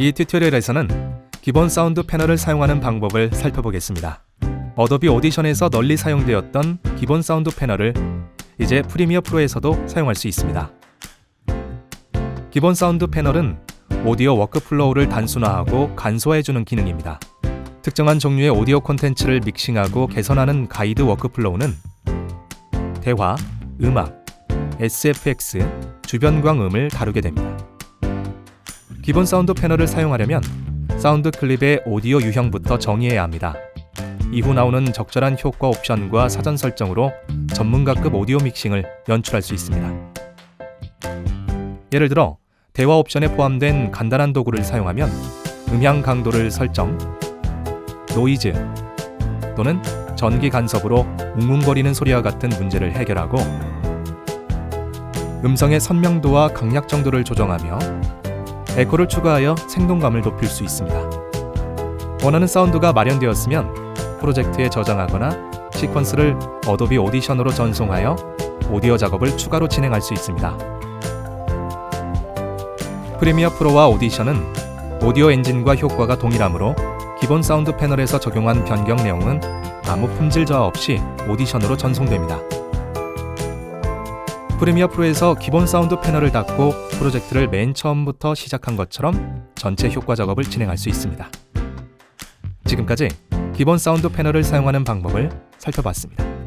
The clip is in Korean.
이 튜토리얼에서는 기본 사운드 패널을 사용하는 방법을 살펴보겠습니다. 어도비 오디션에서 널리 사용되었던 기본 사운드 패널을 이제 프리미어 프로에서도 사용할 수 있습니다. 기본 사운드 패널은 오디오 워크플로우를 단순화하고 간소화해주는 기능입니다. 특정한 종류의 오디오 콘텐츠를 믹싱하고 개선하는 가이드 워크플로우는 대화, 음악, SFX, 주변광음을 다루게 됩니다. 기본 사운드 패널을 사용하려면 사운드 클립의 오디오 유형부터 정의해야 합니다. 이후 나오는 적절한 효과 옵션과 사전 설정으로 전문가급 오디오 믹싱을 연출할 수 있습니다. 예를 들어 대화 옵션에 포함된 간단한 도구를 사용하면 음향 강도를 설정, 노이즈 또는 전기 간섭으로 웅웅거리는 소리와 같은 문제를 해결하고 음성의 선명도와 강약 정도를 조정하며 에코를 추가하여 생동감을 높일 수 있습니다. 원하는 사운드가 마련되었으면 프로젝트에 저장하거나 시퀀스를 어도비 오디션으로 전송하여 오디오 작업을 추가로 진행할 수 있습니다. 프리미어 프로와 오디션은 오디오 엔진과 효과가 동일하므로 기본 사운드 패널에서 적용한 변경 내용은 아무 품질 저하 없이 오디션으로 전송됩니다. 프리미어 프로에서 기본 사운드 패널을 닫고 프로젝트를 맨 처음부터 시작한 것처럼 전체 효과 작업을 진행할 수 있습니다. 지금까지 기본 사운드 패널을 사용하는 방법을 살펴봤습니다.